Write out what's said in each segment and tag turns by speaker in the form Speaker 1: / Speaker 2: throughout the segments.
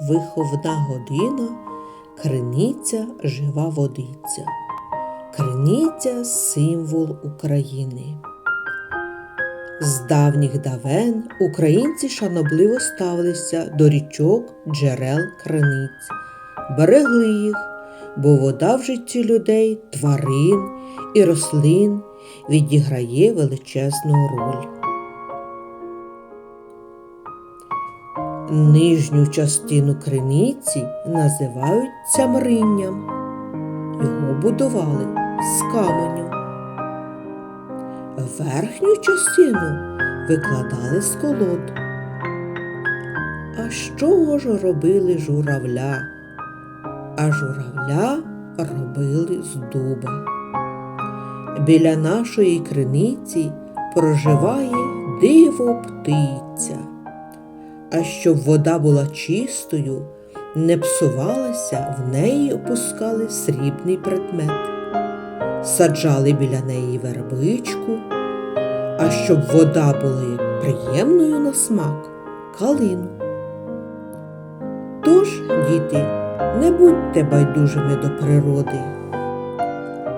Speaker 1: виховна година, криниця жива водиця. Криниця символ України. З давніх давен українці шанобливо ставилися до річок, джерел, криниць, берегли їх, бо вода в житті людей, тварин і рослин відіграє величезну роль. Нижню частину криниці називають цямринням. Його будували з каменю. Верхню частину викладали з колод. А що ж робили журавля? А журавля робили з дуба. Біля нашої криниці проживає диво птиця. А щоб вода була чистою, не псувалася, в неї опускали срібний предмет, саджали біля неї вербичку, а щоб вода була приємною на смак, калину. Тож, діти, не будьте байдужими до природи,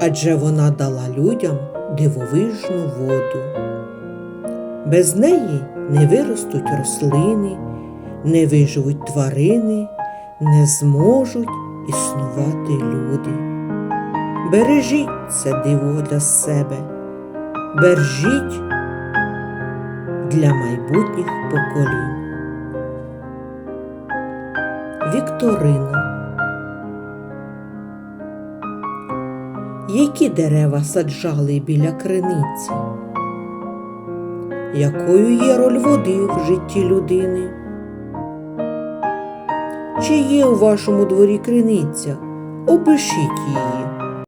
Speaker 1: адже вона дала людям дивовижну воду. Без неї не виростуть рослини, не виживуть тварини, не зможуть існувати люди. Бережіть це диво для себе, бережіть для майбутніх поколінь. Вікторина. Які дерева саджали біля криниці? Якою є роль води в житті людини? Чи є у вашому дворі криниця? Опишіть її.